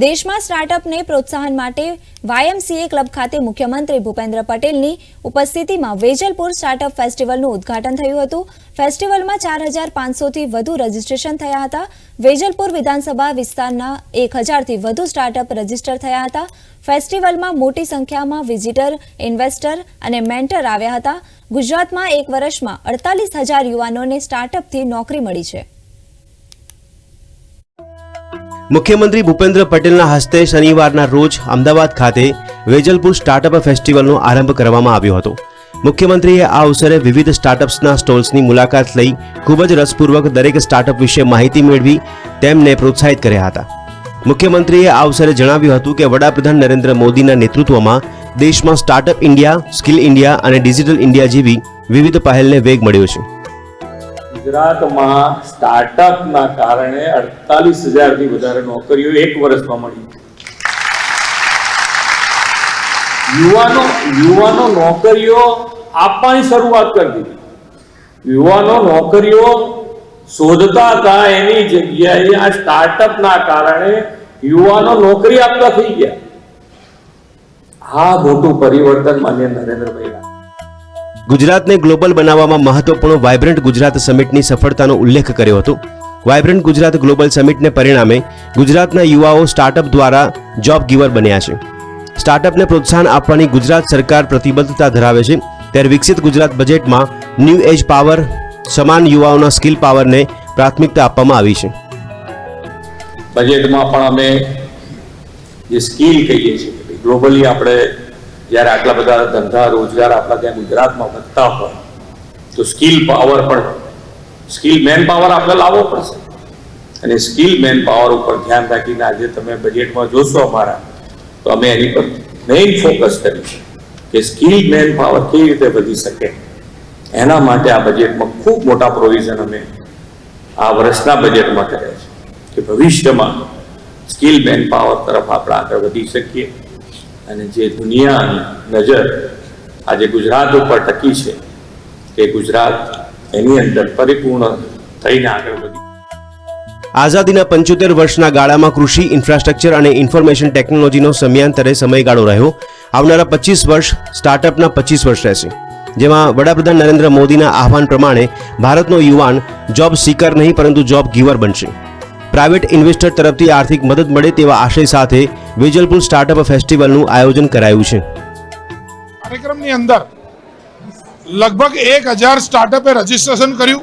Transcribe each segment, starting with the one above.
દેશમાં સ્ટાર્ટઅપને પ્રોત્સાહન માટે વાયએમસીએ ક્લબ ખાતે મુખ્યમંત્રી ભૂપેન્દ્ર પટેલની ઉપસ્થિતિમાં વેજલપુર સ્ટાર્ટઅપ ફેસ્ટિવલનું ઉદ્ઘાટન થયું હતું. ફેસ્ટિવલમાં ચાર હજાર પાંચસોથી વધુ રજીસ્ટ્રેશન થયા હતા. વેજલપુર વિધાનસભા વિસ્તારના એક હજારથી વધુ સ્ટાર્ટઅપ રજિસ્ટર થયા હતા. ફેસ્ટિવલમાં મોટી સંખ્યામાં વિઝિટર, ઇન્વેસ્ટર અને મેન્ટર આવ્યા હતા. ગુજરાતમાં એક વર્ષમાં અડતાલીસ હજાર યુવાનોને સ્ટાર્ટઅપથી નોકરી મળી છે. મુખ્યમંત્રી ભૂપેન્દ્ર પટેલના હસ્તે શનિવારના રોજ અમદાવાદ ખાતે વેજલપુર સ્ટાર્ટઅપ ફેસ્ટિવલનો આરંભ કરવામાં આવ્યો હતો. મુખ્યમંત્રીએ આ અવસરે વિવિધ સ્ટાર્ટઅપ્સના સ્ટોલ્સની મુલાકાત લઈ ખૂબ જ રસપૂર્વક દરેક સ્ટાર્ટઅપ વિશે માહિતી મેળવી તેમને પ્રોત્સાહિત કર્યા હતા. મુખ્યમંત્રીએ આ અવસરે જણાવ્યું હતું કે વડાપ્રધાન નરેન્દ્ર મોદીના નેતૃત્વમાં દેશમાં સ્ટાર્ટઅપ ઇન્ડિયા સ્કિલ ઇન્ડિયા અને ડિજિટલ ઇન્ડિયા જેવી વિવિધ પહેલને વેગ મળ્યો છે. ગુજરાતમાં સ્ટાર્ટઅપના કારણે અડતાલીસ હજારથી વધારે નોકરીઓ એક વર્ષમાં મળી યુવાનો યુવાનો નોકરીઓ આપવાની શરૂઆત કરી દીધી યુવાનો નોકરીઓ શોધતા હતા એની જગ્યાએ આ સ્ટાર્ટઅપના કારણે યુવાનો નોકરી આપતા થઈ ગયા આ મોટું પરિવર્તન માન્ય નરેન્દ્રભાઈ. ગુજરાતને ગ્લોબલ બનાવવામાં મહત્વપૂર્ણ વાયબ્રન્ટ ગુજરાત સમિટની સફળતાનો ઉલ્લેખ કર્યો હતો. વાયબ્રન્ટ ગુજરાત ગ્લોબલ સમિટને પરિણામે ગુજરાતના યુવાઓ સ્ટાર્ટઅપ દ્વારા જોબ ગીવર બન્યા છે. સ્ટાર્ટઅપને પ્રોત્સાહન આપવાની ગુજરાત સરકાર પ્રતિબદ્ધતા ધરાવે છે. ત્યારે વિકસિત ગુજરાત બજેટમાં ન્યૂ એજ પાવર, સમાન યુવાઓના સ્કિલ પાવરને પ્રાથમિકતા આપવામાં આવી છે. બજેટમાં પણ અમે જે સ્કિલ કહીએ છીએ, ગ્લોબલી આપણે જ્યારે આટલા બધા ધંધા, રોજગાર આપણા ત્યાં ગુજરાતમાં વધતા હોય, તો સ્કિલ પાવર પણ, સ્કિલ મેન પાવર આપણે લાવવો પડશે. અને સ્કિલ મેન પાવર ઉપર ધ્યાન રાખીને આજે તમે બજેટમાં જોશો અમારા, તો અમે એની પર મેઇન ફોકસ કરીશું કે સ્કિલ મેન પાવર કેવી રીતે વધી શકે. એના માટે આ બજેટમાં ખૂબ મોટા પ્રોવિઝન અમે આ વર્ષના બજેટમાં કર્યા છે કે ભવિષ્યમાં સ્કિલ મેન પાવર તરફ આપણે આગળ વધી શકીએ. અને જે દુનિયાની નજર આજે ગુજરાત ઉપર ટકી છે કે ગુજરાત એની અંદર પરિપૂર્ણ થઈને આગળ વધી. આઝાદીના પંચોતેર વર્ષના ગાળામાં કૃષિ, ઇન્ફ્રાસ્ટ્રક્ચર અને ઇન્ફોર્મેશન ટેકનોલોજીનો સમયાંતરે સમયગાળો રહ્યો. આવનારા પચીસ વર્ષ સ્ટાર્ટઅપના પચીસ વર્ષ રહેશે. જેમાં વડાપ્રધાન નરેન્દ્ર મોદીના આહવાન પ્રમાણે ભારતનો યુવાન જોબ સીકર નહીં, પરંતુ જોબ ગીવર બનશે. પ્રાઇવેટ ઇન્વેસ્ટર તરફથી આર્થિક મદદ મળે તેવા આશય સાથે વેજલપુર સ્ટાર્ટઅપ ફેસ્ટિવલનું આયોજન કરાયું છે. કાર્યક્રમની અંદર લગભગ એક હજાર સ્ટાર્ટઅપે રજીસ્ટ્રેશન કર્યું.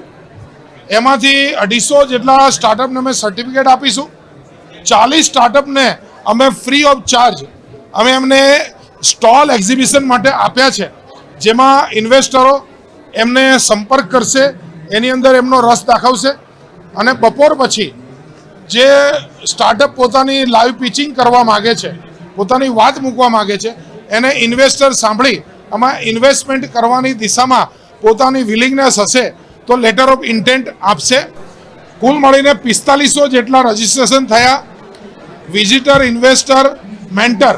એમાંથી અઢીસો જેટલા સ્ટાર્ટઅપને અમે સર્ટિફિકેટ આપીશું. ચાલીસ સ્ટાર્ટઅપને અમે ફ્રી ઓફ ચાર્જ અમે એમને સ્ટોલ એક્ઝિબિશન માટે આપ્યા છે. જેમાં ઇન્વેસ્ટરો એમને સંપર્ક કરશે, એની અંદર એમનો રસ દાખવશે અને બપોર પછી જે સ્ટાર્ટઅપ પોતાની લાઈવ પિચિંગ કરવા માગે છે, પોતાની વાત મૂકવા માગે છે, એને ઇન્વેસ્ટર સાંભળી, આમાં ઇન્વેસ્ટમેન્ટ કરવાની દિશામાં પોતાની વિલિંગનેસ હશે, તો લેટર ઓફ ઇન્ટેન્ટ આપશે. કુલ મળીને પિસ્તાલીસો જેટલા રજીસ્ટ્રેશન થયા. વિઝિટર ઇન્વેસ્ટર મેન્ટર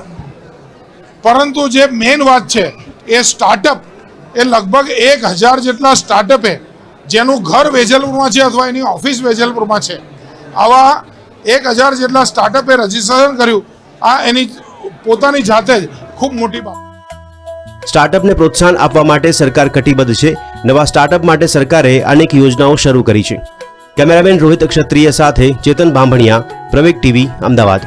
પરંતુ જે મેઇન વાત છે, એ સ્ટાર્ટઅપ એ લગભગ એક હજાર જેટલા સ્ટાર્ટઅપે જેનું ઘર વેજલપુરમાં છે અથવા એની ઓફિસ વેજલપુરમાં છે. આવા એક હજાર જેટલા સ્ટાર્ટઅપે રજીસ્ટ્રેશન કર્યું. આ એની પોતાની જાતે જ ખૂબ મોટી બાબત. સ્ટાર્ટઅપને પ્રોત્સાહન આપવા માટે સરકાર કટિબદ્ધ છે. નવા સ્ટાર્ટઅપ માટે સરકારે અનેક યોજનાઓ શરૂ કરી છે. કેમેરામેન રોહિત ક્ષત્રિય સાથે ચેતન બાંભણિયા, પ્રવેગ ટીવી, અમદાવાદ.